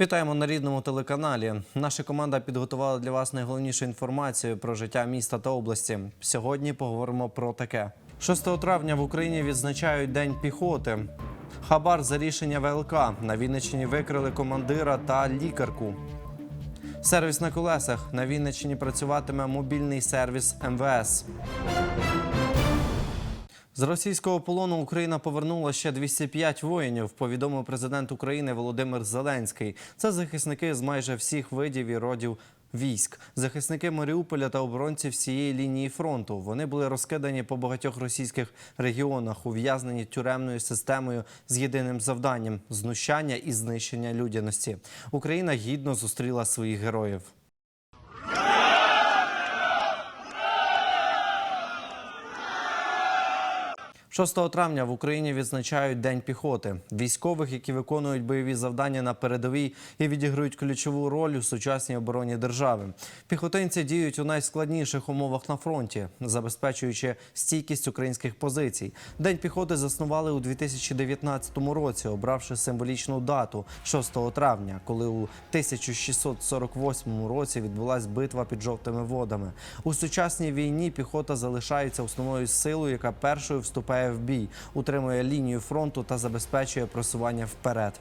Вітаємо на рідному телеканалі. Наша команда підготувала для вас найголовнішу інформацію про життя міста та області. Сьогодні поговоримо про таке: 6 травня в Україні відзначають День піхоти. Хабар за рішення ВЛК. На Вінниччині викрили командира та лікарку. Сервіс на колесах. На Вінниччині працюватиме мобільний сервіс МВС. З російського полону Україна повернула ще 205 воїнів. Повідомив президент України Володимир Зеленський. Це захисники з майже всіх видів і родів військ, захисники Маріуполя та оборонці всієї лінії фронту. Вони були розкидані по багатьох російських регіонах, ув'язнені тюремною системою з єдиним завданням знущання і знищення людяності. Україна гідно зустріла своїх героїв. 6 травня в Україні відзначають День піхоти. Військових, які виконують бойові завдання на передовій і відіграють ключову роль у сучасній обороні держави. Піхотинці діють у найскладніших умовах на фронті, забезпечуючи стійкість українських позицій. День піхоти заснували у 2019 році, обравши символічну дату 6 травня, коли у 1648 році відбулась битва під жовтими водами. У сучасній війні піхота залишається основною силою, яка першою вступає в бій, утримує лінію фронту та забезпечує просування вперед.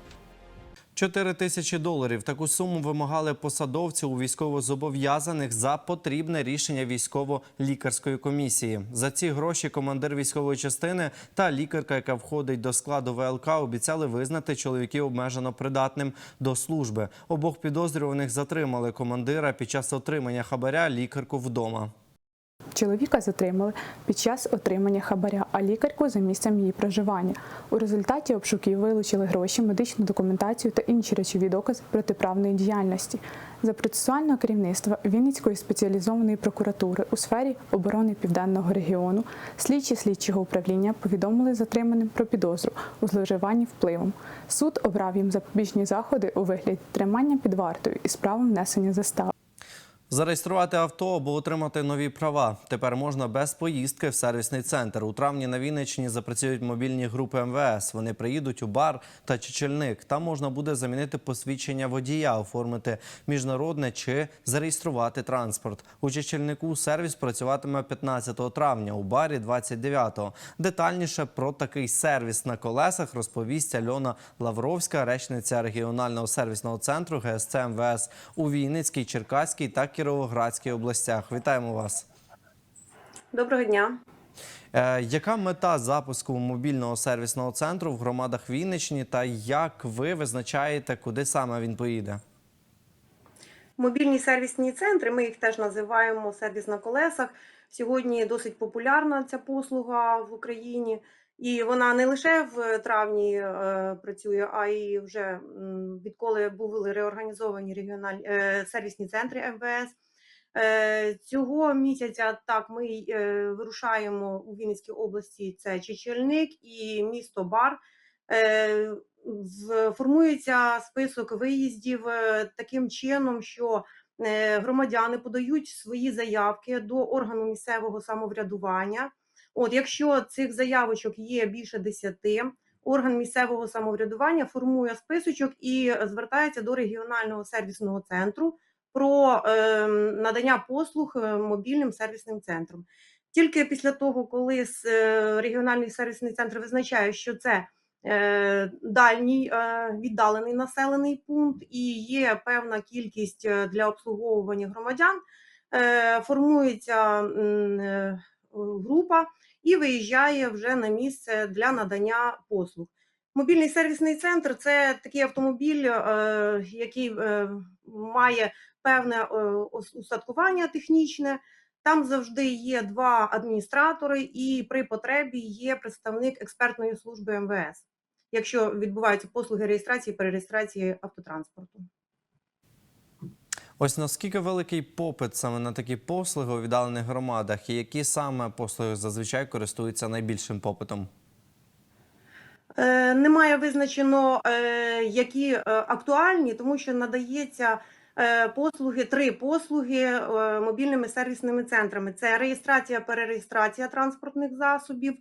4 тисячі доларів. Таку суму вимагали посадовці у військовозобов'язаних за потрібне рішення військово-лікарської комісії. За ці гроші командир військової частини та лікарка, яка входить до складу ВЛК, обіцяли визнати чоловіків обмежено придатним до служби. Обох підозрюваних затримали командира під час отримання хабаря, лікарку вдома. Чоловіка затримали під час отримання хабаря, а лікарку за місцем її проживання. У результаті обшуків вилучили гроші, медичну документацію та інші речові докази протиправної діяльності. За процесуального керівництва Вінницької спеціалізованої прокуратури у сфері оборони південного регіону слідчі слідчого управління повідомили затриманим про підозру у зловживанні впливом. Суд обрав їм запобіжні заходи у вигляді тримання під вартою із правом внесення застави. Зареєструвати авто або отримати нові права тепер можна без поїздки в сервісний центр. У травні на Вінниччині запрацюють мобільні групи МВС. Вони приїдуть у бар та чечельник. Там можна буде замінити посвідчення водія, оформити міжнародне чи зареєструвати транспорт. У чечельнику сервіс працюватиме 15 травня, у барі 29-го. Детальніше про такий сервіс на колесах розповість Альона Лавровська, речниця регіонального сервісного центру ГСЦ МВС у Вінницькій, Черкаській та Кіровоградській областях. Вітаємо вас. Доброго дня. Е, яка мета запуску мобільного сервісного центру в громадах Вінниччини та як ви визначаєте, куди саме він поїде? Мобільні сервісні центри, ми їх теж називаємо сервіс на колесах. Сьогодні досить популярна ця послуга в Україні, і вона не лише в травні е, працює, а й вже відколи були реорганізовані регіональні е, сервісні центри МВС. Е, Цього місяця так ми е, вирушаємо у Вінницькій області. Це Чечельник і місто Бар. Е, формується список виїздів е, таким чином, що е, громадяни подають свої заявки до органу місцевого самоврядування. От, якщо цих заявочок є більше 10, орган місцевого самоврядування формує списочок і звертається до регіонального сервісного центру про е, надання послуг е, мобільним сервісним центром. Тільки після того, коли е, регіональний сервісний центр визначає, що це е, дальній е, віддалений населений пункт і є певна кількість е, для обслуговування громадян, е, формується е, група і виїжджає вже на місце для надання послуг. Мобільний сервісний центр це такий автомобіль, е, який е, має певне е, устаткування технічне. Там завжди є два адміністратори, і при потребі є представник експертної служби МВС, якщо відбуваються послуги реєстрації перереєстрації автотранспорту. Ось наскільки великий попит саме на такі послуги у віддалених громадах, і які саме послуги зазвичай користуються найбільшим попитом? Е, Немає визначено, е, які е, актуальні, тому що надається е, послуги, три послуги е, мобільними сервісними центрами: це реєстрація, перереєстрація транспортних засобів,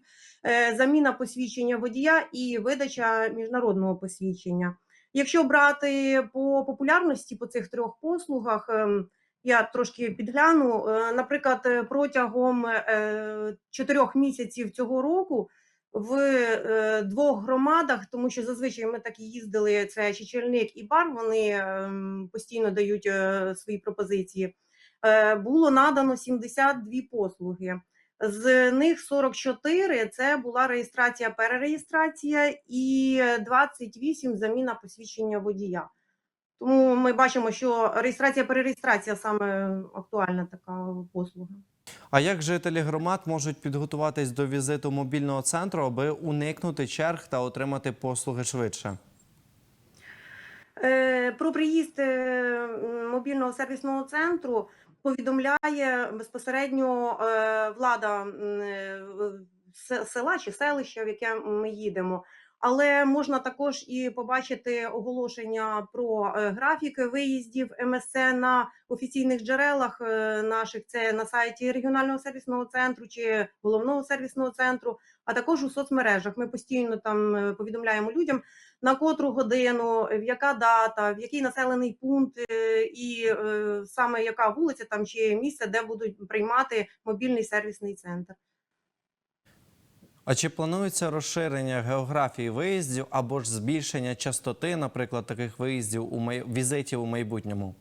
е, заміна посвідчення водія і видача міжнародного посвідчення. Якщо брати по популярності по цих трьох послугах, ем, я трошки підгляну. Е, Наприклад, е, протягом е, чотирьох місяців цього року в двох громадах, тому що зазвичай ми так і їздили. Це Чечельник і Бар. Вони ем, постійно дають свої пропозиції. Було надано 72 послуги. З них 44 – це була реєстрація, перереєстрація і 28 – заміна посвідчення водія. Тому ми бачимо, що реєстрація, перереєстрація саме актуальна така послуга. А як жителі громад можуть підготуватись до візиту мобільного центру, аби уникнути черг та отримати послуги швидше? Е, Про приїзд е, мобільного сервісного центру повідомляє безпосередньо е, влада е, се- села чи селища, в яке ми їдемо. Але можна також і побачити оголошення про е, графіки виїздів МСЦ на офіційних джерелах наших. Це на сайті регіонального сервісного центру чи головного сервісного центру, а також у соцмережах. Ми постійно там повідомляємо людям, на котру годину, в яка дата, в який населений пункт, е, і е, саме яка вулиця там чи місце, де будуть приймати мобільний сервісний центр. А чи планується розширення географії виїздів або ж збільшення частоти, наприклад, таких виїздів у май... візитів у майбутньому?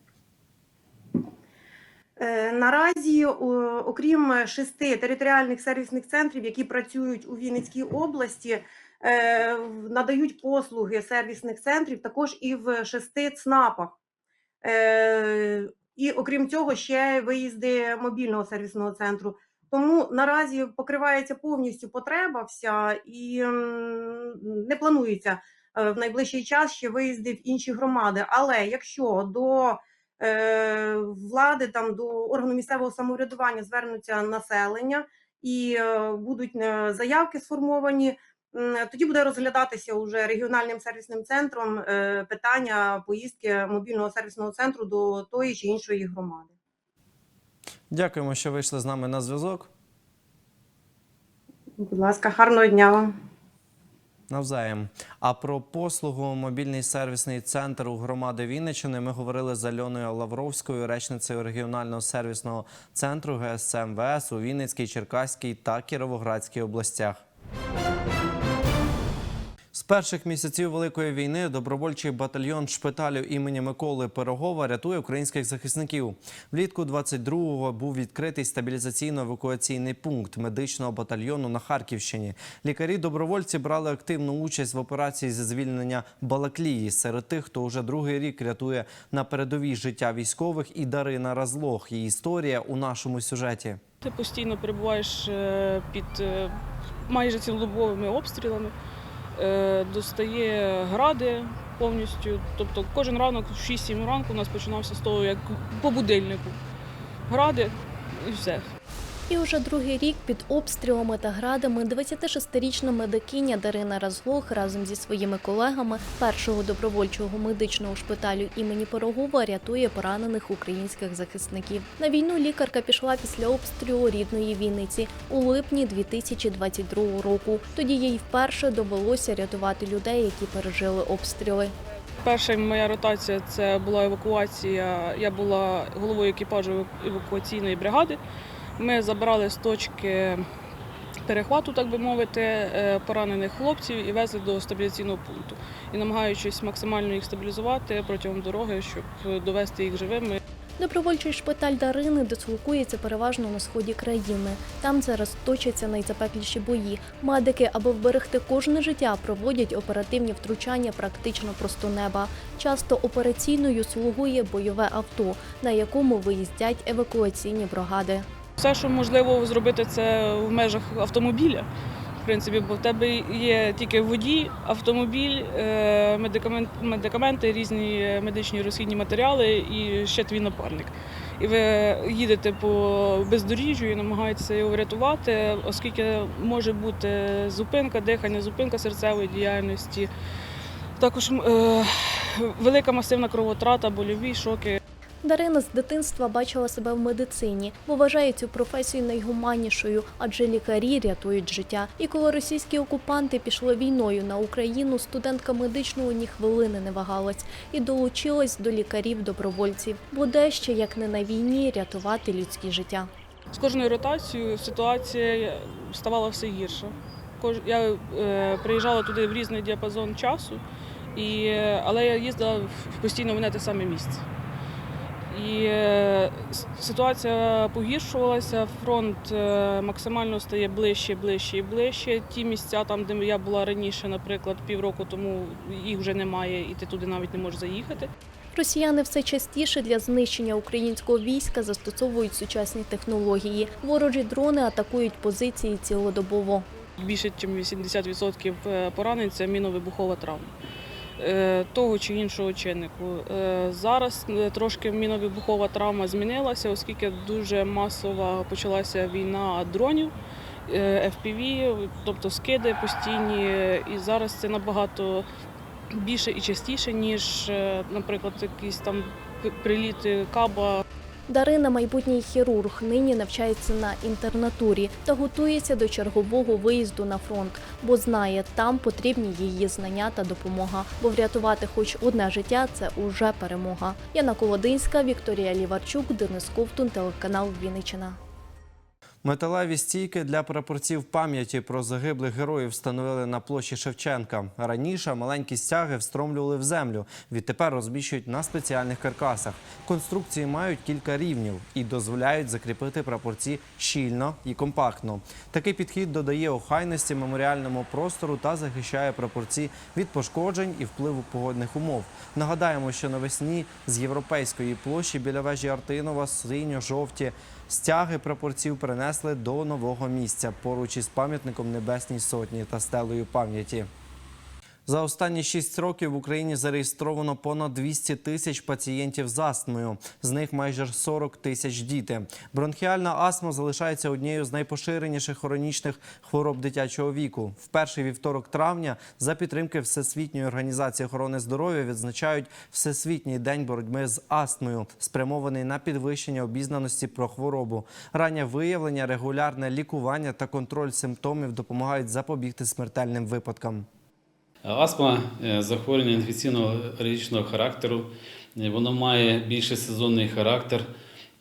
Е, Наразі, окрім шести територіальних сервісних центрів, які працюють у Вінницькій області, надають послуги сервісних центрів також і в шести ЦНАПах. Е, І окрім цього, ще виїзди мобільного сервісного центру. Тому наразі покривається повністю потреба вся і не планується е, в найближчий час ще виїзди в інші громади. Але якщо до е, влади, там до органу місцевого самоврядування звернуться населення і е, будуть е, заявки сформовані. Тоді буде розглядатися уже регіональним сервісним центром е, питання поїздки мобільного сервісного центру до тої чи іншої громади. Дякуємо, що вийшли з нами на зв'язок. Будь ласка, гарного дня вам. Навзаєм. А про послугу мобільний сервісний центр у громади Вінниччини ми говорили з Альоною Лавровською, речницею регіонального сервісного центру ГСЦ МВС у Вінницькій, Черкаській та Кіровоградській областях. З перших місяців великої війни добровольчий батальйон шпиталю імені Миколи Пирогова рятує українських захисників. Влітку 22-го був відкритий стабілізаційно-евакуаційний пункт медичного батальйону на Харківщині. Лікарі-добровольці брали активну участь в операції зі звільнення Балаклії. Серед тих, хто вже другий рік рятує на передовій життя військових, і Дарина Разлох. Її історія у нашому сюжеті. Ти постійно перебуваєш е, під е, майже цілодобовими обстрілами, достає гради повністю. Тобто кожен ранок в 6-7 ранку у нас починався з того, як по будильнику. Гради і все. І уже другий рік під обстрілами та градами 26-річна медикиня Дарина Разлох разом зі своїми колегами першого добровольчого медичного шпиталю імені Пирогова рятує поранених українських захисників. На війну лікарка пішла після обстрілу рідної Вінниці у липні 2022 року. Тоді їй вперше довелося рятувати людей, які пережили обстріли. Перша моя ротація це була евакуація. Я була головою екіпажу евакуаційної бригади. Ми забрали з точки перехвату, так би мовити, е, поранених хлопців і везли до стабіляційного пункту. І намагаючись максимально їх стабілізувати протягом дороги, щоб довести їх живими. Добровольчий шпиталь Дарини дислокується переважно на сході країни. Там зараз точаться найзапекліші бої. Медики, аби вберегти кожне життя, проводять оперативні втручання практично просто неба. Часто операційною слугує бойове авто, на якому виїздять евакуаційні бригади. Все, що можливо зробити, це в межах автомобіля. В принципі, бо в тебе є тільки водій, автомобіль, е, медикамент, медикаменти, різні медичні розхідні матеріали і ще твій напарник. І ви їдете по бездоріжжю і намагаєтеся його врятувати, оскільки може бути зупинка дихання, зупинка серцевої діяльності. Також е, велика масивна кровотрата, больові шоки. Дарина з дитинства бачила себе в медицині, бо вважає цю професію найгуманнішою, адже лікарі рятують життя. І коли російські окупанти пішли війною на Україну, студентка медичного ні хвилини не вагалась і долучилась до лікарів-добровольців. Бо де ще, як не на війні, рятувати людські життя. З кожною ротацією ситуація ставала все гірше. Я е, приїжджала туди в різний діапазон часу, але я їздила постійно в одне те саме місце. І е, ситуація погіршувалася, фронт е, максимально стає ближче, ближче і ближче. Ті місця, там, де я була раніше, наприклад, півроку тому їх вже немає, і ти туди навіть не можеш заїхати. Росіяни все частіше для знищення українського війська застосовують сучасні технології. Ворожі дрони атакують позиції цілодобово. Більше ніж 80% поранень це міновибухова травма е, того чи іншого чиннику. Е, Зараз е, трошки міновибухова травма змінилася, оскільки дуже масово почалася війна дронів. е, FPV, тобто скиди постійні, е, і зараз це набагато більше і частіше, ніж, е, наприклад, якісь там приліти каба Дарина, майбутній хірург, нині навчається на інтернатурі та готується до чергового виїзду на фронт, бо знає, там потрібні її знання та допомога. Бо врятувати хоч одне життя це уже перемога. Яна Колодинська, Вікторія Ліварчук, Денис Ковтун, телеканал Вінниччина. Металеві стійки для прапорців пам'яті про загиблих героїв встановили на площі Шевченка. Раніше маленькі стяги встромлювали в землю. Відтепер розміщують на спеціальних каркасах. Конструкції мають кілька рівнів і дозволяють закріпити прапорці щільно і компактно. Такий підхід додає охайності меморіальному простору та захищає прапорці від пошкоджень і впливу погодних умов. Нагадаємо, що навесні з європейської площі біля вежі Артинова синьо-жовті Стяги прапорців перенесли до нового місця поруч із пам'ятником Небесній Сотні та стелею пам'яті. За останні шість років в Україні зареєстровано понад 200 тисяч пацієнтів з астмою. З них майже 40 тисяч діти. Бронхіальна астма залишається однією з найпоширеніших хронічних хвороб дитячого віку. В перший вівторок травня за підтримки Всесвітньої організації охорони здоров'я відзначають Всесвітній день боротьби з астмою, спрямований на підвищення обізнаності про хворобу. Раннє виявлення, регулярне лікування та контроль симптомів допомагають запобігти смертельним випадкам. Астма е, захворювання інфекційного алергічного характеру. Е, Воно має більше сезонний характер,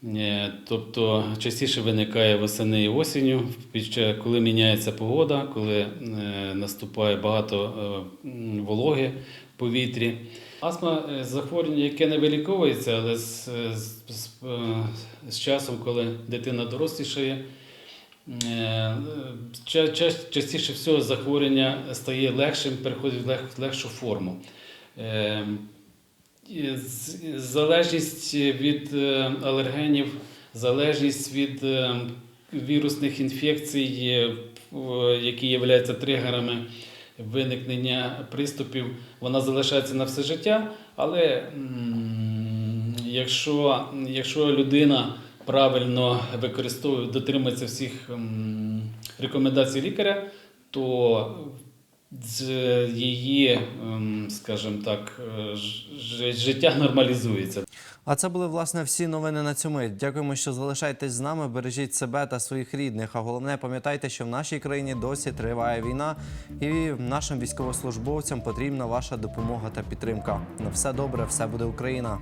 е, тобто частіше виникає восени і осінню, коли міняється погода, коли наступає багато вологи в повітрі. Астма захворювання, яке не виліковується, але з, з, з, з часом, коли дитина дорослішає, Частіше всього захворювання стає легшим, переходить в лег- легшу форму. Е, Залежність від е, алергенів, залежність від е, вірусних інфекцій, е, які являються тригерами виникнення приступів, вона залишається на все життя, але якщо, якщо людина правильно використовує, дотримується всіх рекомендацій лікаря, то з її, ем, скажімо так, е, життя нормалізується. А це були власне всі новини на цю мить. Дякуємо, що залишаєтесь з нами. Бережіть себе та своїх рідних. А головне, пам'ятайте, що в нашій країні досі триває війна, і нашим військовослужбовцям потрібна ваша допомога та підтримка. На все добре, все буде Україна.